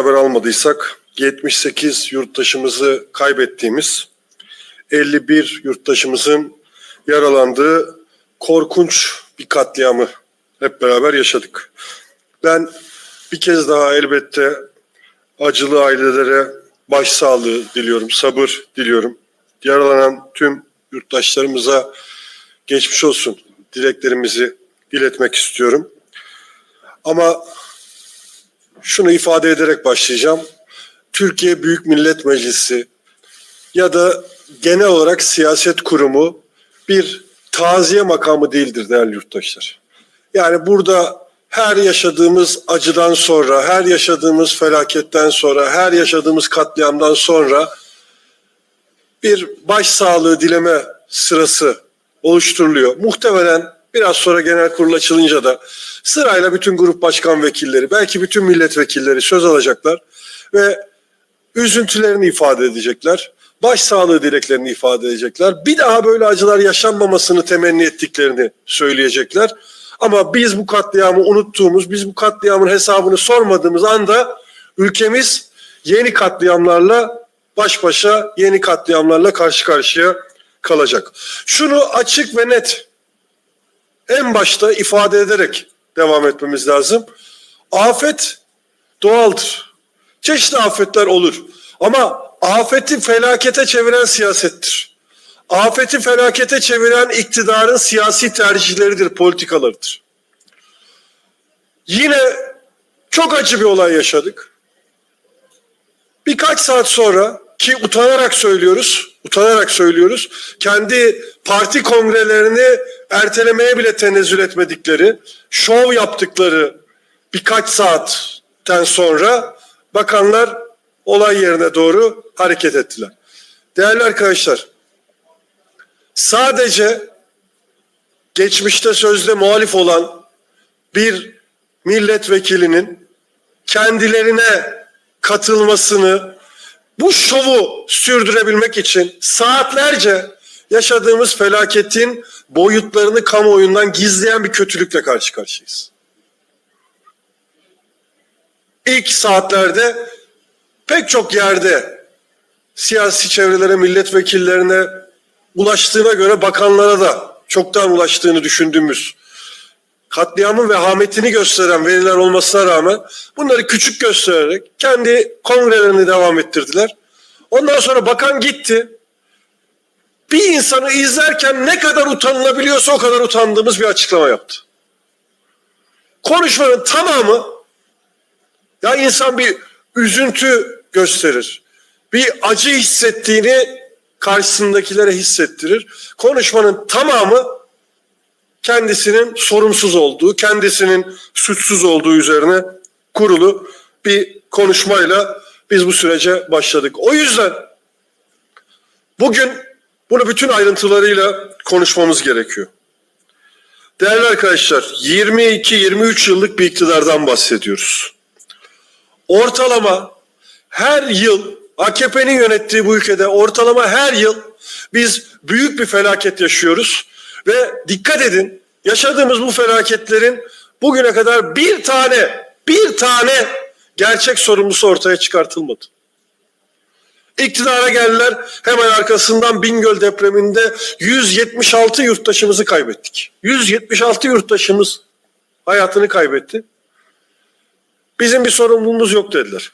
haber almadıysak 78 yurttaşımızı kaybettiğimiz 51 yurttaşımızın yaralandığı korkunç bir katliamı hep beraber yaşadık. Ben bir kez daha elbette acılı ailelere başsağlığı diliyorum, sabır diliyorum. Yaralanan tüm yurttaşlarımıza geçmiş olsun dileklerimizi iletmek istiyorum. Ama şunu ifade ederek başlayacağım. Türkiye Büyük Millet Meclisi ya da genel olarak siyaset kurumu bir taziye makamı değildir değerli yurttaşlar. Yani burada her yaşadığımız acıdan sonra, her yaşadığımız felaketten sonra, her yaşadığımız katliamdan sonra bir başsağlığı dileme sırası oluşturuluyor. Muhtemelen biraz sonra genel kurul açılınca da sırayla bütün grup başkan vekilleri, belki bütün milletvekilleri söz alacaklar ve üzüntülerini ifade edecekler. Başsağlığı dileklerini ifade edecekler. Bir daha böyle acılar yaşanmamasını temenni ettiklerini söyleyecekler. Ama biz bu katliamı unuttuğumuz, biz bu katliamın hesabını sormadığımız anda ülkemiz yeni katliamlarla baş başa, yeni katliamlarla karşı karşıya kalacak. Şunu açık ve net en başta ifade ederek devam etmemiz lazım. Afet doğaldır. Çeşitli afetler olur. Ama afeti felakete çeviren siyasettir. Afeti felakete çeviren iktidarın siyasi tercihleridir, politikalarıdır. Yine çok acı bir olay yaşadık. Birkaç saat sonra ki utanarak söylüyoruz, utanarak söylüyoruz. Kendi parti kongrelerini ertelemeye bile tenezzül etmedikleri, şov yaptıkları birkaç saatten sonra bakanlar olay yerine doğru hareket ettiler. Değerli arkadaşlar, sadece geçmişte sözde muhalif olan bir milletvekilinin kendilerine katılmasını, bu şovu sürdürebilmek için saatlerce yaşadığımız felaketin boyutlarını kamuoyundan gizleyen bir kötülükle karşı karşıyayız. İlk saatlerde pek çok yerde siyasi çevrelere, milletvekillerine ulaştığına göre bakanlara da çoktan ulaştığını düşündüğümüz katliamın vehametini gösteren veriler olmasına rağmen bunları küçük göstererek kendi kongrelerini devam ettirdiler. Ondan sonra bakan gitti. Bir insanı izlerken ne kadar utanılabiliyorsa o kadar utandığımız bir açıklama yaptı. Konuşmanın tamamı ya insan bir üzüntü gösterir. Bir acı hissettiğini karşısındakilere hissettirir. Konuşmanın tamamı kendisinin sorumsuz olduğu, kendisinin suçsuz olduğu üzerine kurulu bir konuşmayla biz bu sürece başladık. O yüzden bugün bunu bütün ayrıntılarıyla konuşmamız gerekiyor. Değerli arkadaşlar, 22-23 yıllık bir iktidardan bahsediyoruz. Ortalama her yıl AKP'nin yönettiği bu ülkede ortalama her yıl biz büyük bir felaket yaşıyoruz ve dikkat edin yaşadığımız bu felaketlerin bugüne kadar bir tane bir tane gerçek sorumlusu ortaya çıkartılmadı. İktidara geldiler hemen arkasından Bingöl depreminde 176 yurttaşımızı kaybettik. 176 yurttaşımız hayatını kaybetti. Bizim bir sorumluluğumuz yok dediler.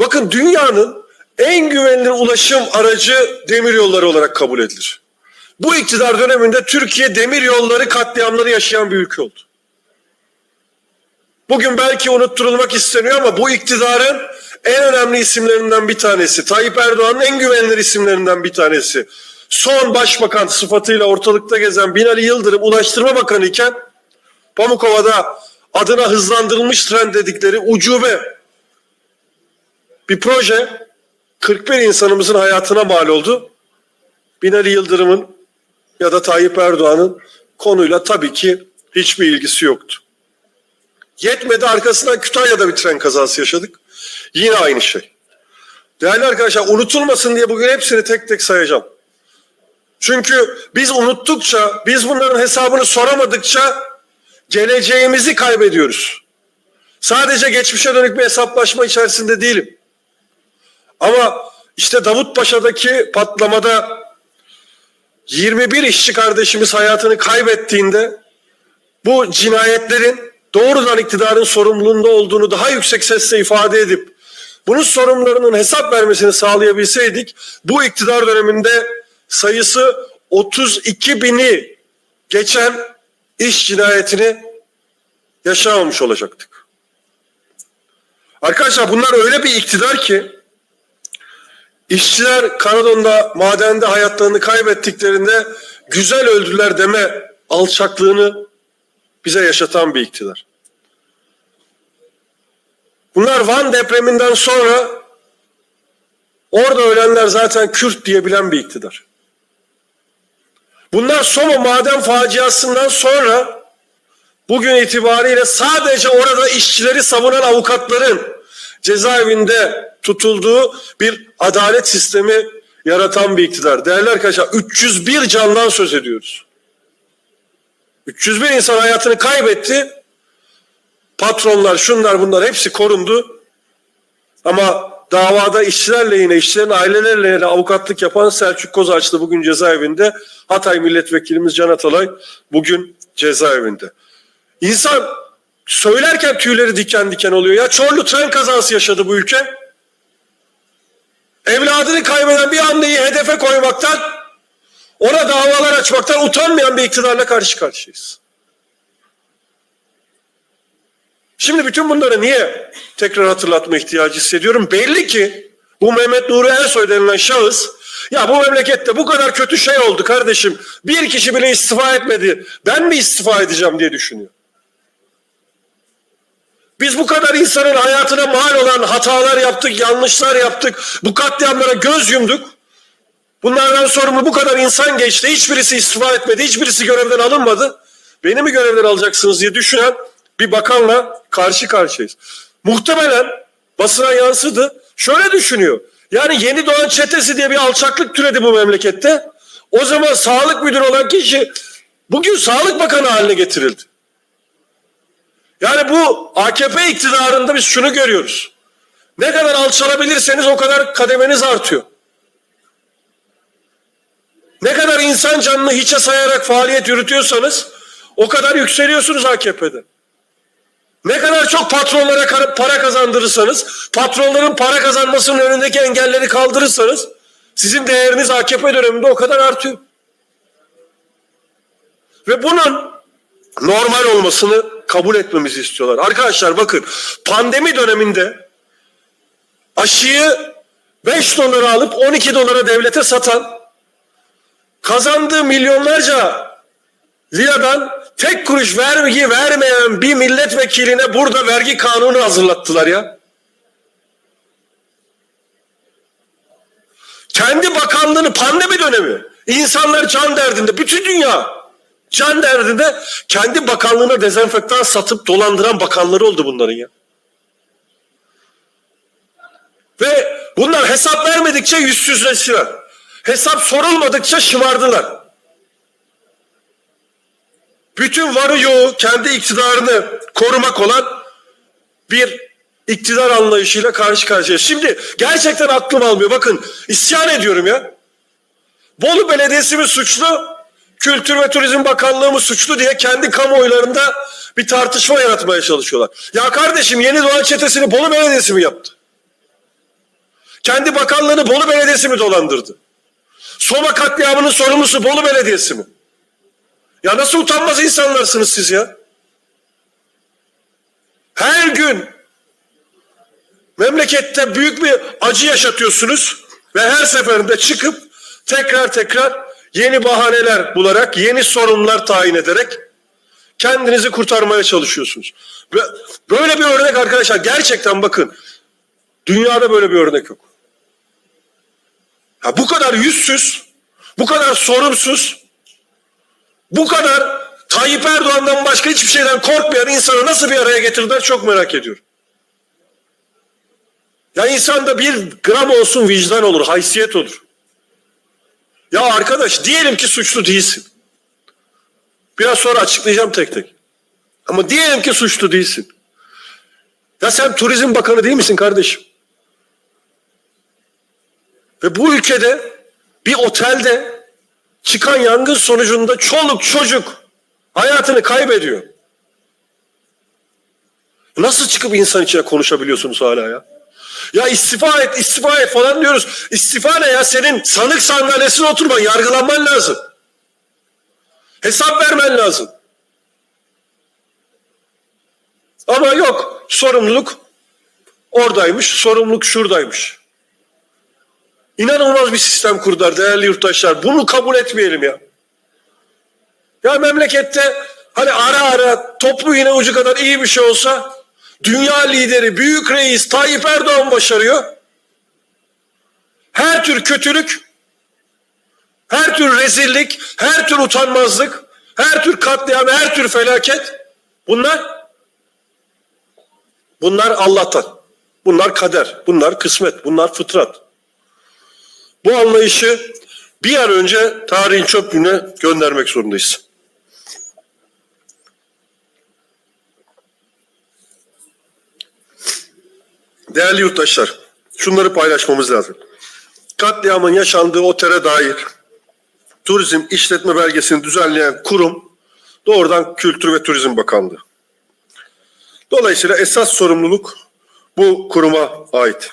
Bakın dünyanın en güvenilir ulaşım aracı demir yolları olarak kabul edilir. Bu iktidar döneminde Türkiye demir yolları katliamları yaşayan bir ülke oldu. Bugün belki unutturulmak isteniyor ama bu iktidarın en önemli isimlerinden bir tanesi. Tayyip Erdoğan'ın en güvenilir isimlerinden bir tanesi. Son başbakan sıfatıyla ortalıkta gezen Binali Yıldırım Ulaştırma Bakanı iken Pamukova'da adına hızlandırılmış tren dedikleri ucube bir proje 41 insanımızın hayatına mal oldu. Binali Yıldırım'ın ya da Tayyip Erdoğan'ın konuyla tabii ki hiçbir ilgisi yoktu. Yetmedi arkasından Kütahya'da bir tren kazası yaşadık. Yine aynı şey. Değerli arkadaşlar unutulmasın diye bugün hepsini tek tek sayacağım. Çünkü biz unuttukça, biz bunların hesabını soramadıkça geleceğimizi kaybediyoruz. Sadece geçmişe dönük bir hesaplaşma içerisinde değilim. Ama işte Davutpaşa'daki patlamada 21 işçi kardeşimiz hayatını kaybettiğinde bu cinayetlerin doğrudan iktidarın sorumluluğunda olduğunu daha yüksek sesle ifade edip bunun sorumlularının hesap vermesini sağlayabilseydik bu iktidar döneminde sayısı 32 bini geçen iş cinayetini yaşamamış olacaktık. Arkadaşlar bunlar öyle bir iktidar ki işçiler Karadon'da madende hayatlarını kaybettiklerinde güzel öldüler deme alçaklığını bize yaşatan bir iktidar. Bunlar Van depreminden sonra orada ölenler zaten Kürt diyebilen bir iktidar. Bunlar Soma maden faciasından sonra bugün itibariyle sadece orada işçileri savunan avukatların cezaevinde tutulduğu bir adalet sistemi yaratan bir iktidar. Değerli arkadaşlar 301 candan söz ediyoruz. 301 insan hayatını kaybetti. Patronlar, şunlar bunlar hepsi korundu. Ama davada işçiler lehine, işçilerin aileleri lehine avukatlık yapan Selçuk Kozaçlı bugün cezaevinde. Hatay Milletvekilimiz Can Atalay bugün cezaevinde. İnsan söylerken tüyleri diken diken oluyor. Ya Çorlu tren kazası yaşadı bu ülke. Evladını kaybeden bir anneyi hedefe koymaktan, ona davalar açmaktan utanmayan bir iktidarla karşı karşıyayız. Şimdi bütün bunları niye tekrar hatırlatma ihtiyacı hissediyorum? Belli ki bu Mehmet Nuri Ersoy denilen şahıs ya bu memlekette bu kadar kötü şey oldu kardeşim. Bir kişi bile istifa etmedi. Ben mi istifa edeceğim diye düşünüyor. Biz bu kadar insanın hayatına mal olan hatalar yaptık, yanlışlar yaptık. Bu katliamlara göz yumduk. Bunlardan sorumlu bu kadar insan geçti. Hiçbirisi istifa etmedi, hiçbirisi görevden alınmadı. Beni mi görevden alacaksınız diye düşünen bir bakanla karşı karşıyayız. Muhtemelen basına yansıdı. Şöyle düşünüyor. Yani yeni doğan çetesi diye bir alçaklık türedi bu memlekette. O zaman sağlık müdürü olan kişi bugün sağlık bakanı haline getirildi. Yani bu AKP iktidarında biz şunu görüyoruz. Ne kadar alçalabilirseniz o kadar kademeniz artıyor. Ne kadar insan canını hiçe sayarak faaliyet yürütüyorsanız o kadar yükseliyorsunuz AKP'de. Ne kadar çok patronlara para kazandırırsanız, patronların para kazanmasının önündeki engelleri kaldırırsanız sizin değeriniz AKP döneminde o kadar artıyor. Ve bunun normal olmasını kabul etmemizi istiyorlar. Arkadaşlar bakın pandemi döneminde aşıyı 5 dolara alıp 12 dolara devlete satan kazandığı milyonlarca liradan tek kuruş vergi vermeyen bir milletvekiline burada vergi kanunu hazırlattılar ya. Kendi bakanlığını pandemi dönemi insanlar can derdinde bütün dünya can derdinde kendi bakanlığına dezenfektan satıp dolandıran bakanları oldu bunların ya. Ve bunlar hesap vermedikçe yüzsüzleştiler. Hesap sorulmadıkça şımardılar. Bütün varı yoğu kendi iktidarını korumak olan bir iktidar anlayışıyla karşı karşıya. Şimdi gerçekten aklım almıyor. Bakın isyan ediyorum ya. Bolu Belediyesi mi suçlu? Kültür ve Turizm Bakanlığı mı suçlu diye kendi kamuoylarında bir tartışma yaratmaya çalışıyorlar. Ya kardeşim Yeni Doğan Çetesi'ni Bolu Belediyesi mi yaptı? Kendi bakanlığını Bolu Belediyesi mi dolandırdı? Soma katliamının sorumlusu Bolu Belediyesi mi? Ya nasıl utanmaz insanlarsınız siz ya? Her gün memlekette büyük bir acı yaşatıyorsunuz ve her seferinde çıkıp tekrar tekrar yeni bahaneler bularak, yeni sorunlar tayin ederek kendinizi kurtarmaya çalışıyorsunuz. Böyle bir örnek arkadaşlar gerçekten bakın dünyada böyle bir örnek yok. Ya bu kadar yüzsüz, bu kadar sorumsuz, bu kadar Tayyip Erdoğan'dan başka hiçbir şeyden korkmayan insanı nasıl bir araya getirdiler çok merak ediyorum. Ya insanda bir gram olsun vicdan olur, haysiyet olur. Ya arkadaş diyelim ki suçlu değilsin. Biraz sonra açıklayacağım tek tek. Ama diyelim ki suçlu değilsin. Ya sen turizm bakanı değil misin kardeşim? Ve bu ülkede bir otelde çıkan yangın sonucunda çoluk çocuk hayatını kaybediyor. Nasıl çıkıp insan içine konuşabiliyorsunuz hala ya? Ya istifa et, istifa et falan diyoruz. İstifa ne ya? Senin sanık sandalyesine oturman, yargılanman lazım. Hesap vermen lazım. Ama yok, sorumluluk oradaymış, sorumluluk şuradaymış. İnanılmaz bir sistem kurdular değerli yurttaşlar. Bunu kabul etmeyelim ya. Ya memlekette hani ara ara toplu iğne ucu kadar iyi bir şey olsa dünya lideri, büyük reis Tayyip Erdoğan başarıyor. Her tür kötülük, her tür rezillik, her tür utanmazlık, her tür katliam, her tür felaket bunlar bunlar Allah'tan. Bunlar kader, bunlar kısmet, bunlar fıtrat. Bu anlayışı bir an önce tarihin çöplüğüne göndermek zorundayız. Değerli yurttaşlar, şunları paylaşmamız lazım. Katliamın yaşandığı otele dair turizm işletme belgesini düzenleyen kurum doğrudan Kültür ve Turizm Bakanlığı. Dolayısıyla esas sorumluluk bu kuruma ait.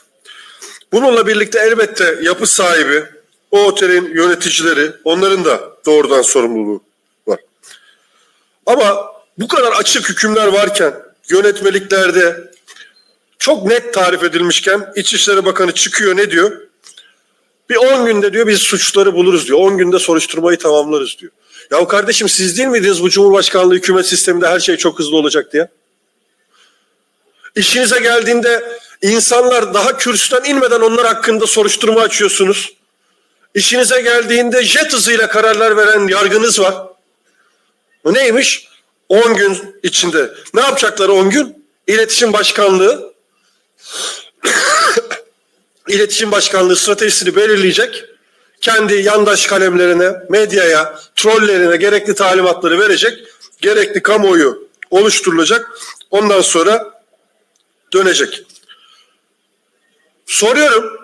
Bununla birlikte elbette yapı sahibi, o otelin yöneticileri, onların da doğrudan sorumluluğu var. Ama bu kadar açık hükümler varken, yönetmeliklerde çok net tarif edilmişken İçişleri Bakanı çıkıyor ne diyor? Bir 10 günde diyor biz suçları buluruz diyor. 10 günde soruşturmayı tamamlarız diyor. Ya kardeşim siz değil miydiniz bu Cumhurbaşkanlığı hükümet sisteminde her şey çok hızlı olacak diye? İşinize geldiğinde insanlar daha kürsüden inmeden onlar hakkında soruşturma açıyorsunuz. İşinize geldiğinde jet hızıyla kararlar veren yargınız var. Bu neymiş? 10 gün içinde. Ne yapacaklar 10 gün? İletişim Başkanlığı İletişim Başkanlığı stratejisini belirleyecek. Kendi yandaş kalemlerine, medyaya, trollerine gerekli talimatları verecek. Gerekli kamuoyu oluşturulacak. Ondan sonra dönecek. Soruyorum.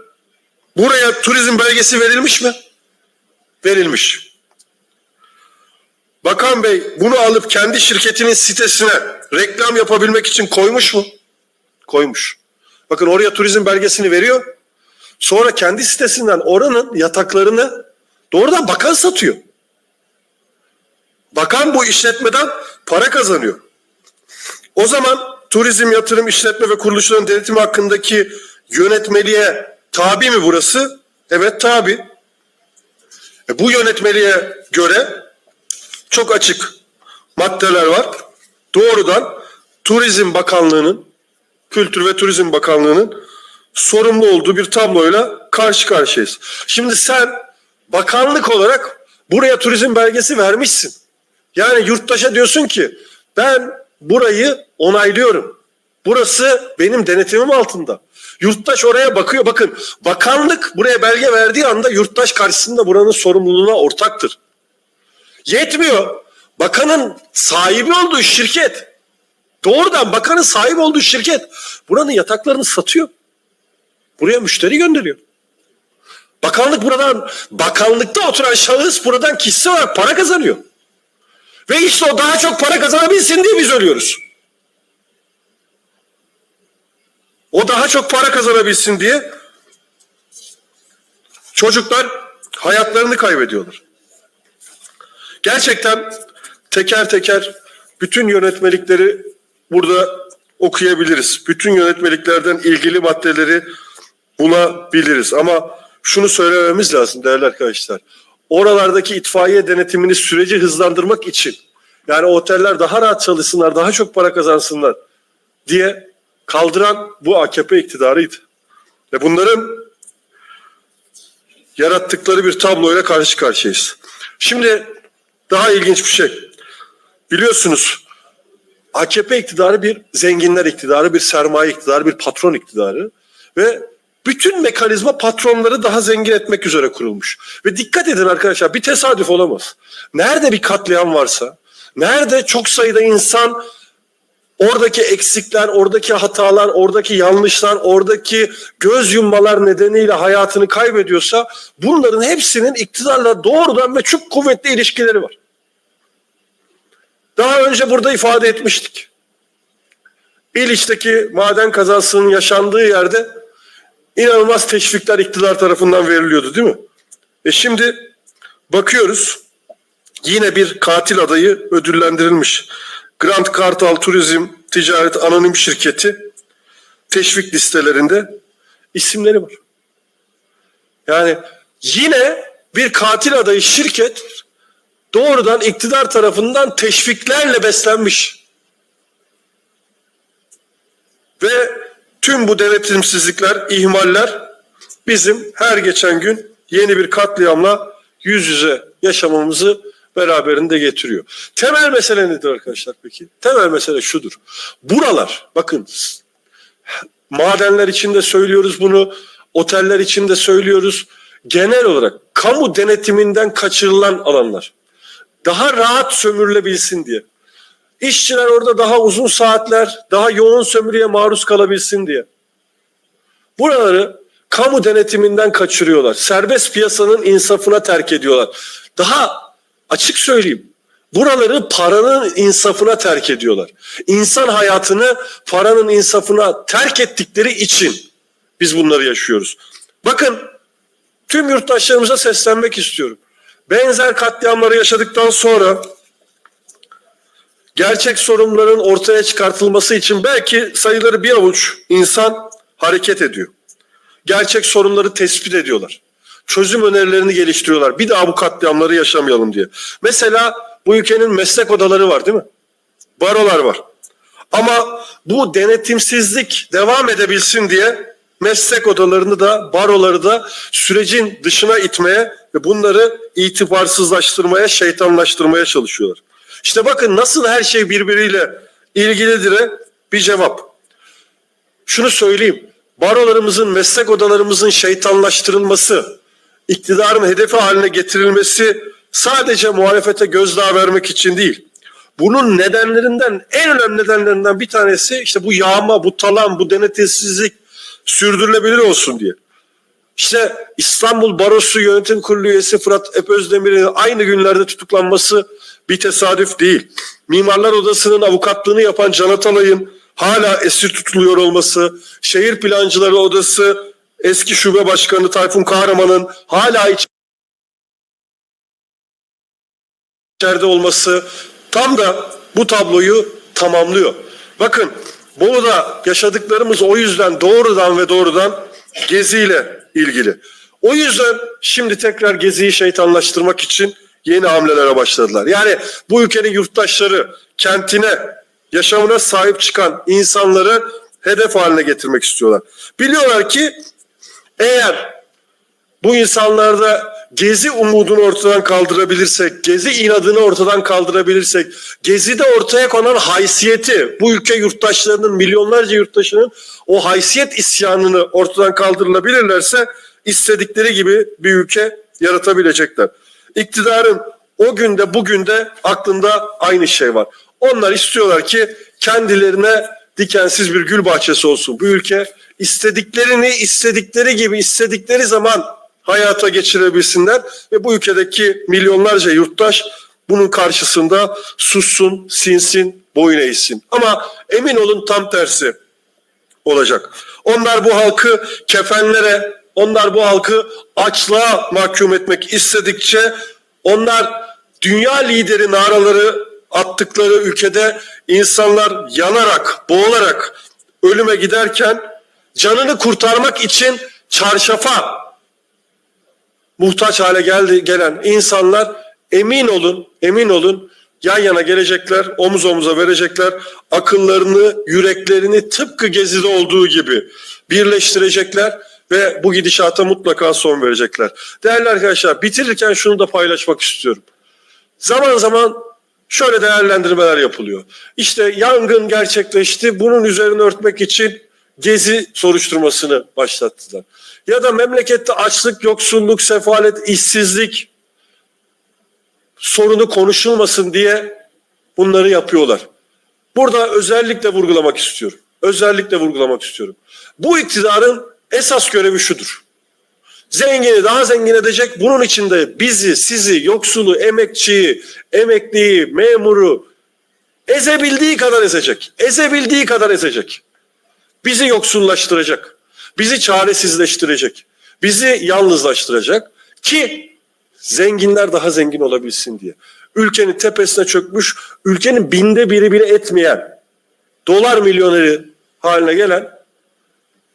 Buraya turizm belgesi verilmiş mi? Verilmiş. Bakan Bey bunu alıp kendi şirketinin sitesine reklam yapabilmek için koymuş mu? Koymuş. Bakın oraya turizm belgesini veriyor. Sonra kendi sitesinden oranın yataklarını doğrudan bakan satıyor. Bakan bu işletmeden para kazanıyor. O zaman turizm yatırım işletme ve kuruluşların denetimi hakkındaki yönetmeliğe tabi mi burası? Evet tabi. E, bu yönetmeliğe göre çok açık maddeler var. Doğrudan Turizm Bakanlığı'nın, Kültür ve Turizm Bakanlığı'nın sorumlu olduğu bir tabloyla karşı karşıyayız. Şimdi sen bakanlık olarak buraya turizm belgesi vermişsin. Yani yurttaşa diyorsun ki ben burayı onaylıyorum. Burası benim denetimim altında. Yurttaş oraya bakıyor. Bakın bakanlık buraya belge verdiği anda yurttaş karşısında buranın sorumluluğuna ortaktır. Yetmiyor. Bakanın sahibi olduğu şirket, doğrudan bakanın sahibi olduğu şirket buranın yataklarını satıyor. Buraya müşteri gönderiyor. Bakanlık buradan, bakanlıkta oturan şahıs buradan kişisel olarak para kazanıyor. Ve işte o daha çok para kazanabilsin diye biz ölüyoruz. O daha çok para kazanabilsin diye çocuklar hayatlarını kaybediyorlar. Gerçekten teker teker bütün yönetmelikleri burada okuyabiliriz. Bütün yönetmeliklerden ilgili maddeleri bulabiliriz. Ama şunu söylememiz lazım değerli arkadaşlar. Oralardaki itfaiye denetimini süreci hızlandırmak için yani oteller daha rahat çalışsınlar, daha çok para kazansınlar diye kaldıran bu AKP iktidarıydı. Ve bunların yarattıkları bir tabloyla karşı karşıyayız. Şimdi daha ilginç bir şey. Biliyorsunuz AKP iktidarı bir zenginler iktidarı, bir sermaye iktidarı, bir patron iktidarı ve bütün mekanizma patronları daha zengin etmek üzere kurulmuş. Ve dikkat edin arkadaşlar bir tesadüf olamaz. Nerede bir katliam varsa, nerede çok sayıda insan oradaki eksikler, oradaki hatalar, oradaki yanlışlar, oradaki göz yummalar nedeniyle hayatını kaybediyorsa bunların hepsinin iktidarla doğrudan ve çok kuvvetli ilişkileri var. Daha önce burada ifade etmiştik. İliç'teki maden kazasının yaşandığı yerde inanılmaz teşvikler iktidar tarafından veriliyordu değil mi? E şimdi bakıyoruz yine bir katil adayı ödüllendirilmiş. Grand Kartal Turizm Ticaret Anonim Şirketi teşvik listelerinde isimleri var. Yani yine bir katil adayı şirket doğrudan iktidar tarafından teşviklerle beslenmiş. Ve tüm bu denetimsizlikler, ihmaller bizim her geçen gün yeni bir katliamla yüz yüze yaşamamızı beraberinde getiriyor. Temel mesele nedir arkadaşlar peki? Temel mesele şudur. Buralar bakın madenler içinde söylüyoruz bunu, oteller içinde söylüyoruz. Genel olarak kamu denetiminden kaçırılan alanlar. Daha rahat sömürülebilsin diye. İşçiler orada daha uzun saatler, daha yoğun sömürüye maruz kalabilsin diye. Buraları kamu denetiminden kaçırıyorlar. Serbest piyasanın insafına terk ediyorlar. Daha açık söyleyeyim. Buraları paranın insafına terk ediyorlar. İnsan hayatını paranın insafına terk ettikleri için biz bunları yaşıyoruz. Bakın tüm yurttaşlarımıza seslenmek istiyorum. Benzer katliamları yaşadıktan sonra gerçek sorunların ortaya çıkartılması için belki sayıları bir avuç insan hareket ediyor. Gerçek sorunları tespit ediyorlar. Çözüm önerilerini geliştiriyorlar. Bir daha bu katliamları yaşamayalım diye. Mesela bu ülkenin meslek odaları var değil mi? Barolar var. Ama bu denetimsizlik devam edebilsin diye meslek odalarını da baroları da sürecin dışına itmeye ve bunları itibarsızlaştırmaya, şeytanlaştırmaya çalışıyorlar. İşte bakın nasıl her şey birbiriyle ilgilidir bir cevap. Şunu söyleyeyim. Barolarımızın, meslek odalarımızın şeytanlaştırılması, iktidarın hedefi haline getirilmesi sadece muhalefete gözdağı vermek için değil. Bunun nedenlerinden, en önemli nedenlerinden bir tanesi işte bu yağma, bu talan, bu denetimsizlik sürdürülebilir olsun diye. İşte İstanbul Barosu Yönetim Kurulu üyesi Fırat Epözdemir'in aynı günlerde tutuklanması bir tesadüf değil. Mimarlar Odası'nın avukatlığını yapan Can Atalay'ın hala esir tutuluyor olması, Şehir Plancıları Odası eski şube başkanı Tayfun Kahraman'ın hala içeride olması tam da bu tabloyu tamamlıyor. Bakın Bolu'da yaşadıklarımız o yüzden doğrudan ve doğrudan geziyle ilgili. O yüzden şimdi tekrar geziyi şeytanlaştırmak için yeni hamlelere başladılar. Yani bu ülkenin yurttaşları kentine, yaşamına sahip çıkan insanları hedef haline getirmek istiyorlar. Biliyorlar ki eğer bu insanlarda gezi umudunu ortadan kaldırabilirsek, gezi inadını ortadan kaldırabilirsek, gezide ortaya konan haysiyeti, bu ülke yurttaşlarının, milyonlarca yurttaşının o haysiyet isyanını ortadan kaldırılabilirlerse istedikleri gibi bir ülke yaratabilecekler. İktidarın o günde bugün de aklında aynı şey var. Onlar istiyorlar ki kendilerine dikensiz bir gül bahçesi olsun. Bu ülke istediklerini istedikleri gibi istedikleri zaman hayata geçirebilsinler ve bu ülkedeki milyonlarca yurttaş bunun karşısında sussun, sinsin, boyun eğsin. Ama emin olun tam tersi olacak. Onlar bu halkı kefenlere, onlar bu halkı açlığa mahkum etmek istedikçe onlar dünya lideri naraları attıkları ülkede insanlar yanarak, boğularak ölüme giderken canını kurtarmak için çarşafa muhtaç hale geldi gelen insanlar emin olun, emin olun yan yana gelecekler, omuz omuza verecekler. Akıllarını, yüreklerini tıpkı Gezi'de olduğu gibi birleştirecekler ve bu gidişata mutlaka son verecekler. Değerli arkadaşlar bitirirken şunu da paylaşmak istiyorum. Zaman zaman şöyle değerlendirmeler yapılıyor. İşte yangın gerçekleşti. Bunun üzerine örtmek için gezi soruşturmasını başlattılar. Ya da memlekette açlık, yoksulluk, sefalet, işsizlik sorunu konuşulmasın diye bunları yapıyorlar. Burada özellikle vurgulamak istiyorum. Özellikle vurgulamak istiyorum. Bu iktidarın esas görevi şudur. Zengini daha zengin edecek. Bunun içinde bizi, sizi, yoksulu, emekçiyi, emekliyi, memuru ezebildiği kadar ezecek. Ezebildiği kadar ezecek. Bizi yoksullaştıracak. Bizi çaresizleştirecek. Bizi yalnızlaştıracak ki zenginler daha zengin olabilsin diye. Ülkenin tepesine çökmüş, ülkenin binde biri bile etmeyen, dolar milyoneri haline gelen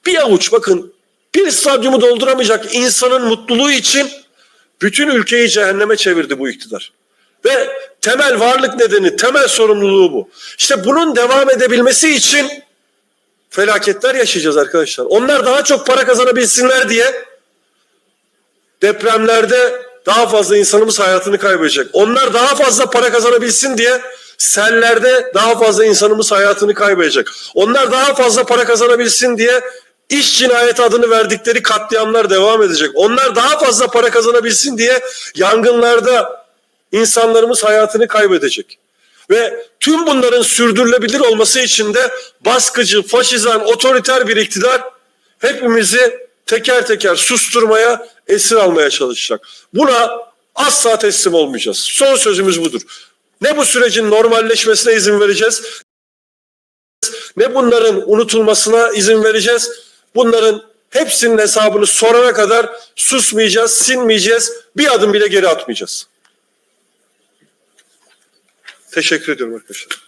bir avuç bakın bir stadyumu dolduramayacak insanın mutluluğu için bütün ülkeyi cehenneme çevirdi bu iktidar. Ve temel varlık nedeni, temel sorumluluğu bu. İşte bunun devam edebilmesi için felaketler yaşayacağız arkadaşlar. Onlar daha çok para kazanabilsinler diye depremlerde daha fazla insanımız hayatını kaybedecek. Onlar daha fazla para kazanabilsin diye sellerde daha fazla insanımız hayatını kaybedecek. Onlar daha fazla para kazanabilsin diye iş cinayeti adını verdikleri katliamlar devam edecek. Onlar daha fazla para kazanabilsin diye yangınlarda insanlarımız hayatını kaybedecek. Ve tüm bunların sürdürülebilir olması için de baskıcı, faşizan, otoriter bir iktidar hepimizi teker teker susturmaya, esir almaya çalışacak. Buna asla teslim olmayacağız. Son sözümüz budur. Ne bu sürecin normalleşmesine izin vereceğiz, ne bunların unutulmasına izin vereceğiz. Bunların hepsinin hesabını sorana kadar susmayacağız, sinmeyeceğiz, bir adım bile geri atmayacağız. Teşekkür ediyorum arkadaşlar.